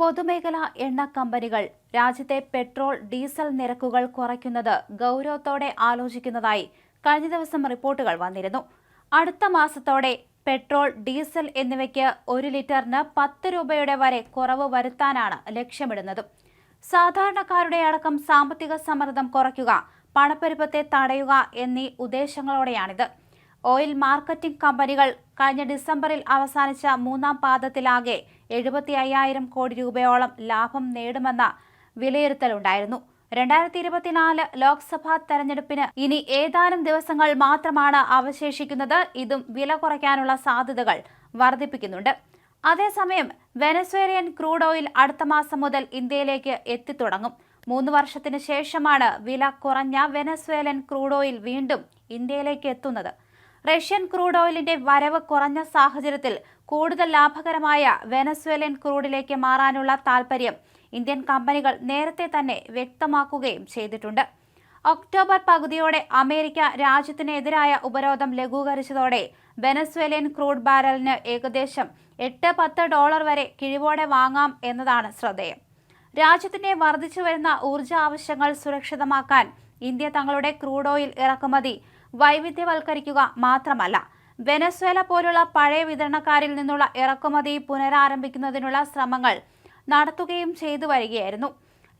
പൊതുമേഖലാ എണ്ണ കമ്പനികൾ രാജ്യത്തെ പെട്രോൾ ഡീസൽ നിരക്കുകൾ കുറയ്ക്കുന്നത് ഗൗരവത്തോടെ ആലോചിക്കുന്നതായി കഴിഞ്ഞ ദിവസം റിപ്പോർട്ടുകൾ വന്നിരുന്നു. അടുത്ത മാസത്തോടെ പെട്രോൾ ഡീസൽ എന്നിവയ്ക്ക് ഒരു ലിറ്ററിന് പത്ത് രൂപയുടെ വരെ കുറവ് വരുത്താനാണ് ലക്ഷ്യമിടുന്നത്. സാധാരണക്കാരുടെ അടക്കം സാമ്പത്തിക സമ്മർദ്ദം കുറയ്ക്കുക പണപ്പെരുപ്പത്തെ തടയുക എന്നീ ഉദ്ദേശങ്ങളോടെയാണിത്. ഓയിൽ മാർക്കറ്റിംഗ് കമ്പനികൾ കഴിഞ്ഞ ഡിസംബറിൽ അവസാനിച്ച മൂന്നാം പാദത്തിലാകെ എഴുപത്തി അയ്യായിരം കോടി രൂപയോളം ലാഭം നേടുമെന്ന വിലയിരുത്തലുണ്ടായിരുന്നു. രണ്ടായിരത്തി ഇരുപത്തിനാല് ലോക്സഭാ തെരഞ്ഞെടുപ്പിന് ഇനി ഏതാനും ദിവസങ്ങൾ മാത്രമാണ് അവശേഷിക്കുന്നത്. ഇതും വില കുറയ്ക്കാനുള്ള സാധ്യതകൾ വർദ്ധിപ്പിക്കുന്നുണ്ട്. അതേസമയം വെനസ്വേലിയൻ ക്രൂഡ് ഓയിൽ അടുത്ത മാസം മുതൽ ഇന്ത്യയിലേക്ക് എത്തിത്തുടങ്ങും. മൂന്ന് വർഷത്തിന് ശേഷമാണ് വില കുറഞ്ഞ വെനസ്വേലൻ ക്രൂഡ് ഓയിൽ വീണ്ടും ഇന്ത്യയിലേക്ക് എത്തുന്നത്. റഷ്യൻ ക്രൂഡ് ഓയിലിന്റെ വരവ് കുറഞ്ഞ സാഹചര്യത്തിൽ കൂടുതൽ ലാഭകരമായ വെനസ്വേലൻ ക്രൂഡിലേക്ക് മാറാനുള്ള താൽപര്യം ഇന്ത്യൻ കമ്പനികൾ നേരത്തെ തന്നെ വ്യക്തമാക്കുകയും ചെയ്തിട്ടുണ്ട്. ഒക്ടോബർ പകുതിയോടെ അമേരിക്ക രാജ്യത്തിനെതിരായ ഉപരോധം ലഘൂകരിച്ചതോടെ വെനസ്വേലൻ ക്രൂഡ് ബാരലിന് ഏകദേശം എട്ട് പത്ത് ഡോളർ വരെ കിഴിവോടെ വാങ്ങാം എന്നതാണ് ശ്രദ്ധേയം. രാജ്യത്തിന്റെ വർദ്ധിച്ചു വരുന്ന ഊർജ ആവശ്യങ്ങൾ സുരക്ഷിതമാക്കാൻ ഇന്ത്യ തങ്ങളുടെ ക്രൂഡ് ഓയിൽ ഇറക്കുമതി വൈവിധ്യവൽക്കരിക്കുക മാത്രമല്ല വെനസ്വേല പോലുള്ള പഴയ വിതരണക്കാരിൽ നിന്നുള്ള ഇറക്കുമതി പുനരാരംഭിക്കുന്നതിനുള്ള ശ്രമങ്ങൾ നടത്തുകയും ചെയ്തു വരികയായിരുന്നു.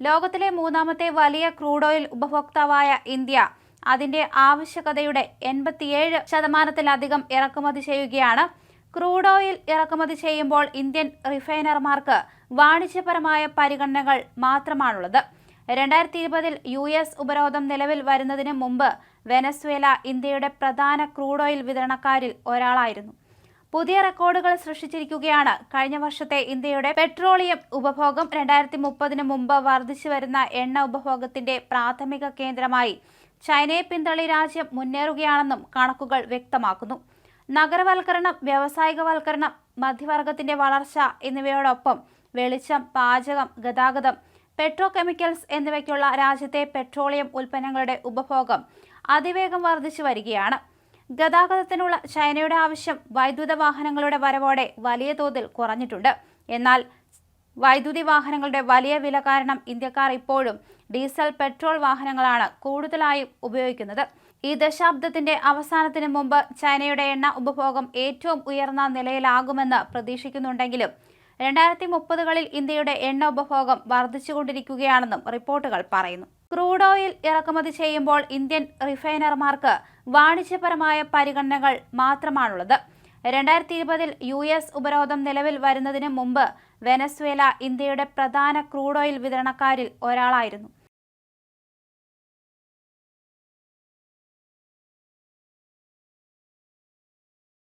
ലോകത്തിലെ മൂന്നാമത്തെ വലിയ ക്രൂഡ് ഓയിൽ ഉപഭോക്താവായ ഇന്ത്യ അതിന്റെ ആവശ്യകതയുടെ എൺപത്തിയേഴ് ശതമാനത്തിലധികം ഇറക്കുമതി ചെയ്യുകയാണ്. ക്രൂഡ് ഓയിൽ ഇറക്കുമതി ചെയ്യുമ്പോൾ ഇന്ത്യൻ റിഫൈനർമാർക്ക് വാണിജ്യപരമായ പരിഗണനകൾ മാത്രമാണുള്ളത്. രണ്ടായിരത്തി ഇരുപതിൽ യു എസ് ഉപരോധം നിലവിൽ വരുന്നതിന് മുമ്പ് വെനസ്വേല ഇന്ത്യയുടെ പ്രധാന ക്രൂഡ് ഓയിൽ വിതരണക്കാരിൽ ഒരാളായിരുന്നു. പുതിയ റെക്കോർഡുകൾ സൃഷ്ടിച്ചിരിക്കുകയാണ്. കഴിഞ്ഞ വർഷത്തെ ഇന്ത്യയുടെ പെട്രോളിയം ഉപഭോഗം രണ്ടായിരത്തി മുപ്പതിന് മുമ്പ് വർദ്ധിച്ചു വരുന്ന എണ്ണ ഉപഭോഗത്തിന്റെ പ്രാഥമിക കേന്ദ്രമായി ചൈനയെ പിന്തള്ളി രാജ്യം മുന്നേറുകയാണെന്നും കണക്കുകൾ വ്യക്തമാക്കുന്നു. നഗരവൽക്കരണം വ്യാവസായികവൽക്കരണം മധ്യവർഗത്തിന്റെ വളർച്ച എന്നിവയോടൊപ്പം വെളിച്ചം പാചകം ഗതാഗതം പെട്രോ കെമിക്കൽസ് എന്നിവയ്ക്കുള്ള രാജ്യത്തെ പെട്രോളിയം ഉൽപ്പന്നങ്ങളുടെ ഉപഭോഗം അതിവേഗം വർദ്ധിച്ചു വരികയാണ്. ഗതാഗതത്തിനുള്ള ചൈനയുടെ ആവശ്യം വൈദ്യുത വാഹനങ്ങളുടെ വരവോടെ വലിയ തോതിൽ കുറഞ്ഞിട്ടുണ്ട്. എന്നാൽ വൈദ്യുതി വാഹനങ്ങളുടെ വലിയ വില കാരണം ഇന്ത്യക്കാർ ഇപ്പോഴും ഡീസൽ പെട്രോൾ വാഹനങ്ങളാണ് കൂടുതലായും ഉപയോഗിക്കുന്നത്. ഈ ദശാബ്ദത്തിന്റെ അവസാനത്തിന് മുമ്പ് ചൈനയുടെ എണ്ണ ഉപഭോഗം ഏറ്റവും ഉയർന്ന നിലയിലാകുമെന്ന് പ്രതീക്ഷിക്കുന്നുണ്ടെങ്കിലും രണ്ടായിരത്തി മുപ്പതുകളിൽ ഇന്ത്യയുടെ എണ്ണ ഉപഭോഗം വർദ്ധിച്ചുകൊണ്ടിരിക്കുകയാണെന്നും റിപ്പോർട്ടുകൾ പറയുന്നു. ക്രൂഡ് ഓയിൽ ഇറക്കുമതി ചെയ്യുമ്പോൾ ഇന്ത്യൻ റിഫൈനർമാർക്ക് വാണിജ്യപരമായ പരിഗണനകൾ മാത്രമാണുള്ളത്. രണ്ടായിരത്തി ഇരുപതിൽ യു എസ് ഉപരോധം നിലവിൽ വരുന്നതിന് മുമ്പ് വെനസ്വേല ഇന്ത്യയുടെ പ്രധാന ക്രൂഡ് ഓയിൽ വിതരണക്കാരിൽ ഒരാളായിരുന്നു.